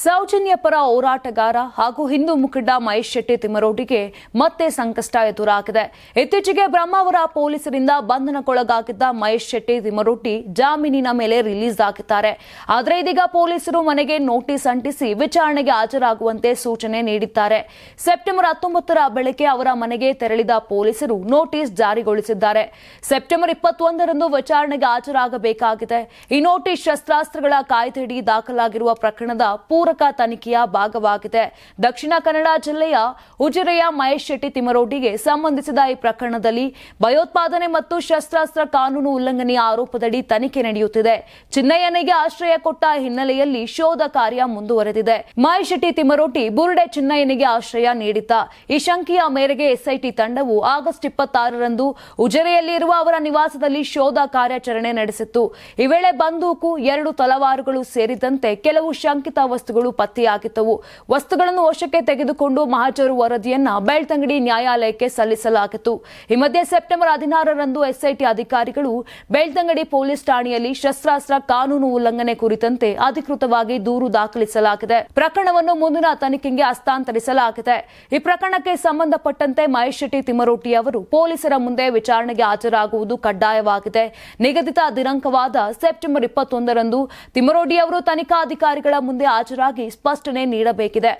ಸೌಜನ್ಯ ಪರ ಹೋರಾಟಗಾರ ಹಾಗೂ ಹಿಂದೂ ಮುಖಂಡ ಮಹೇಶ್ ಶೆಟ್ಟಿ ತಿಮ್ಮರೋಟಿಗೆ ಮತ್ತೆ ಸಂಕಷ್ಟ ಎದುರಾಗಿದೆ. ಇತ್ತೀಚೆಗೆ ಬ್ರಹ್ಮಾವರ ಪೊಲೀಸರಿಂದ ಬಂಧನಕ್ಕೊಳಗಾಗಿದ್ದ ಮಹೇಶ್ ಶೆಟ್ಟಿ ತಿಮ್ಮರೋಟಿ ಜಾಮೀನಿನ ಮೇಲೆ ರಿಲೀಸ್ ಆಗಿದ್ದಾರೆ. ಆದರೆ ಇದೀಗ ಪೊಲೀಸರು ಮನೆಗೆ ನೋಟಿಸ್ ಅಂಟಿಸಿ ವಿಚಾರಣೆಗೆ ಹಾಜರಾಗುವಂತೆ ಸೂಚನೆ ನೀಡಿದ್ದಾರೆ. ಸೆಪ್ಟೆಂಬರ್ ಹತ್ತೊಂಬತ್ತರ ಬೆಳಗ್ಗೆ ಅವರ ಮನೆಗೆ ತೆರಳಿದ ಪೊಲೀಸರು ನೋಟಿಸ್ ಜಾರಿಗೊಳಿಸಿದ್ದಾರೆ. ಸೆಪ್ಟೆಂಬರ್ ಇಪ್ಪತ್ತೊಂದರಂದು ವಿಚಾರಣೆಗೆ ಹಾಜರಾಗಬೇಕಾಗಿದೆ. ಈ ನೋಟಿಸ್ ಶಸ್ತ್ರಾಸ್ತ್ರಗಳ ಕಾಯ್ದೆಯಡಿ ದಾಖಲಾಗಿರುವ ಪ್ರಕರಣದ ಪೂರಕ ತನಿಖೆಯ ಭಾಗವಾಗಿದೆ. ದಕ್ಷಿಣ ಕನ್ನಡ ಜಿಲ್ಲೆಯ ಉಜಿರೆಯ ಮಹೇಶ್ ಶೆಟ್ಟಿ ತಿಮರೋಟಿಗೆ ಸಂಬಂಧಿಸಿದ ಈ ಪ್ರಕರಣದಲ್ಲಿ ಭಯೋತ್ಪಾದನೆ ಮತ್ತು ಶಸ್ತ್ರಾಸ್ತ್ರ ಕಾನೂನು ಉಲ್ಲಂಘನೆಯ ಆರೋಪದಡಿ ತನಿಖೆ ನಡೆಯುತ್ತಿದೆ. ಚಿನ್ನಯ್ಯನಿಗೆ ಆಶ್ರಯ ಕೊಟ್ಟ ಹಿನ್ನೆಲೆಯಲ್ಲಿ ಶೋಧ ಕಾರ್ಯ ಮುಂದುವರೆದಿದೆ. ಮಹೇಶ್ ಶೆಟ್ಟಿ ತಿಮರೋಟಿ ಬುರುಡೆ ಚಿನ್ನಯ್ಯನಿಗೆ ಆಶ್ರಯ ನೀಡಿದ್ದ. ಈ ಶಂಕೆಯ ಮೇರೆಗೆ ಎಸ್ಐಟಿ ತಂಡವು ಆಗಸ್ಟ್ ಇಪ್ಪತ್ತಾರರಂದು ಉಜಿರೆಯಲ್ಲಿರುವ ಅವರ ನಿವಾಸದಲ್ಲಿ ಶೋಧ ಕಾರ್ಯಾಚರಣೆ ನಡೆಸಿತ್ತು. ಈ ವೇಳೆ ಬಂದೂಕು, ಎರಡು ತಲವಾರುಗಳು ಸೇರಿದಂತೆ ಕೆಲವು ಶಂಕಿತ ವಸ್ತುಗಳು ಪತ್ತೆಯಾಗಿದ್ದವು. ವಸ್ತುಗಳನ್ನು ವಶಕ್ಕೆ ತೆಗೆದುಕೊಂಡು ಮಹಾಜರು ವರದಿಯನ್ನ ಬೆಳ್ತಂಗಡಿ ನ್ಯಾಯಾಲಯಕ್ಕೆ ಸಲ್ಲಿಸಲಾಗಿತ್ತು. ಈ ಮಧ್ಯೆ ಸೆಪ್ಟೆಂಬರ್ ಹದಿನಾರರಂದು ಎಸ್ಐಟಿ ಅಧಿಕಾರಿಗಳು ಬೆಳ್ತಂಗಡಿ ಪೊಲೀಸ್ ಠಾಣೆಯಲ್ಲಿ ಶಸ್ತ್ರಾಸ್ತ್ರ ಕಾನೂನು ಉಲ್ಲಂಘನೆ ಕುರಿತಂತೆ ಅಧಿಕೃತವಾಗಿ ದೂರು ದಾಖಲಿಸಲಾಗಿದೆ. ಪ್ರಕರಣವನ್ನು ಮುಂದಿನ ತನಿಖೆಗೆ ಹಸ್ತಾಂತರಿಸಲಾಗಿದೆ. ಈ ಪ್ರಕರಣಕ್ಕೆ ಸಂಬಂಧಪಟ್ಟಂತೆ ಮಹೇಶ್ ಶೆಟ್ಟಿ ತಿಮ್ಮರೋಟಿ ಅವರು ಪೊಲೀಸರ ಮುಂದೆ ವಿಚಾರಣೆಗೆ ಹಾಜರಾಗುವುದು ಕಡ್ಡಾಯವಾಗಿದೆ. ನಿಗದಿತ ದಿನಾಂಕವಾದ ಸೆಪ್ಟೆಂಬರ್ ಇಪ್ಪತ್ತೊಂದರಂದು ತಿಮ್ಮರೋಡಿ ಅವರು ತನಿಖಾಧಿಕಾರಿಗಳ ಮುಂದೆ ಹಾಜರಾಗಿ ಸ್ಪಷ್ಟನೆ ನೀಡಬೇಕಿದೆ.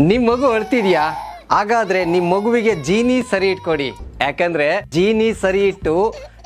ನಿಮ್ ಮಗು ಅಳ್ತಿದ್ಯಾ? ಹಾಗಾದ್ರೆ ನಿಮ್ ಮಗುವಿಗೆ ಜೀನಿ ಸರಿ ಇಟ್ಕೊಡಿ. ಯಾಕಂದ್ರೆ ಜೀನಿ ಸರಿ ಇಟ್ಟು